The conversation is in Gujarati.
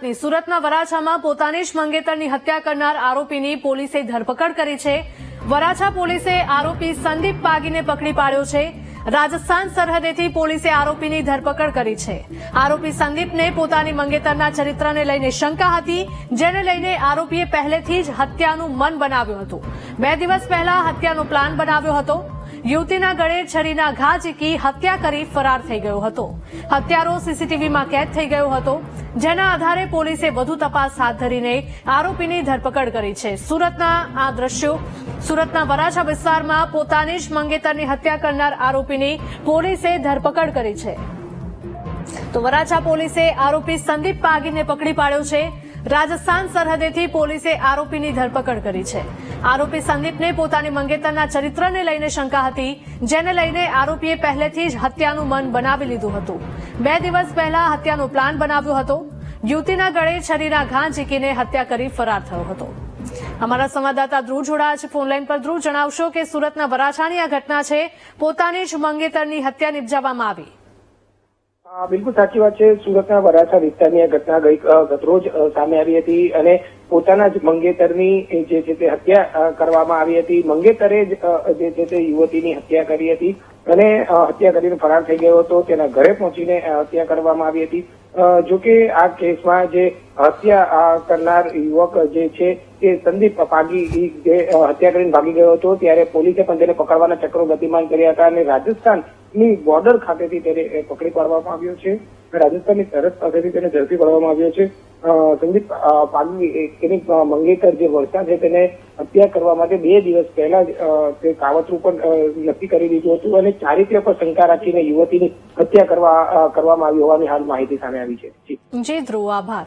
સુરતની. સુરતના વરાછામાં પોતાની જ મંગેતરની હત્યા કરનાર આરોપીની પોલીસે ધરપકડ કરી છે. વરાછા પોલીસે આરોપી સંદીપ પાગીને પકડી પાડ્યો છે. રાજસ્થાન સરહદેથી પોલીસે આરોપીની ધરપકડ કરી છે. આરોપી સંદીપને પોતાની મંગેતરના ચરિત્રને લઈને શંકા હતી, જેને લઈને આરોપીએ પહેલેથી જ હત્યાનું મન બનાવ્યું હતું. બે દિવસ પહેલા હત્યાનો પ્લાન બનાવ્યો હતો. યુવતીના ગળે છરીના ઘા ઝીકી હત્યા કરી ફરાર થઈ ગયો હતો. હત્યારો સીસીટીવીમાં કેદ થઈ ગયો હતો. જેના આધારે પોલીસે વધુ તપાસ હાથ ધરીને આરોપીની ધરપકડ કરી છે. સુરતના આ દ્રશ્યો, સુરતના વરાછા વિસ્તારમાં પોતાની જ મંગેતરની હત્યા કરનાર આરોપીની પોલીસે ધરપકડ કરી છે. તો વરાછા પોલીસે આરોપી સંદીપ પાગીને પકડી પાડ્યો છે. રાજસ્થાન સરહદેથી પોલીસે આરોપીની ધરપકડ કરી છે. આરોપી સંદીપને પોતાની મંગેતરના ચરિત્રને લઈને શંકા હતી, જેને લઈને આરોપીએ પહેલેથી જ હત્યાનું મન બનાવી લીધું હતું. બે દિવસ પહેલા હત્યાનો પ્લાન બનાવ્યો હતો. યુવતીના ગળે છરીના ઘા ઝીકીને હત્યા કરી ફરાર થયો હતો. અમારા સંવાદદાતા ધ્રુવ જોડા છે ફોનલાઈન પર. ધ્રુવ, જણાવશો કે સુરતના વરાછાની આ ઘટના છે. પોતાની જ મંગેતરની હત્યા નિપજાવવામાં આવી. બિલકુલ સાચી વાત છે. સુરતના વરાછા વિસ્તારની આ ઘટના ગઈ ગતરોજ સામે આવી હતી અને પોતાના જ મંગેતરની જે છે તે હત્યા કરવામાં આવી હતી, મંગેતરે જ જે છે તે યુવતીની હત્યા કરી હતી અને હત્યા કરીને ફરાર થઈ ગયો હતો. તેના ઘરે પહોંચીને હત્યા કરવામાં આવી હતી. જો કે આ કેસમાં જે હત્યા કરનાર યુવક જે છે તે સંદીપ પાગી જે હત્યા કરીને ભાગી ગયો હતો. ત્યારે પોલીસે પણ તેને પકડવાના ચક્રો ગતિમાન કર્યા હતા અને રાજસ્થાનની બોર્ડર ખાતેથી તેને પકડી પાડવામાં આવ્યો છે રાજસ્થાનની સરહદ પાસેથી તેને ઝડપી પાડવામાં આવ્યો છે. સંદીપ અ, તેની અ, મંગેતર જે વર્ષા છે તેને હત્યા કરવા માટે બે દિવસ પહેલા તે કાવતરું પણ નક્કી કરી દીધું હતું અને ચારિત્ર્ય પર શંકા રાખીને યુવતીની હત્યા કરવા કરવામાં આવી હોવાની હાલ માહિતી સામે આવી છે. જી ધ્રુવ આભાર.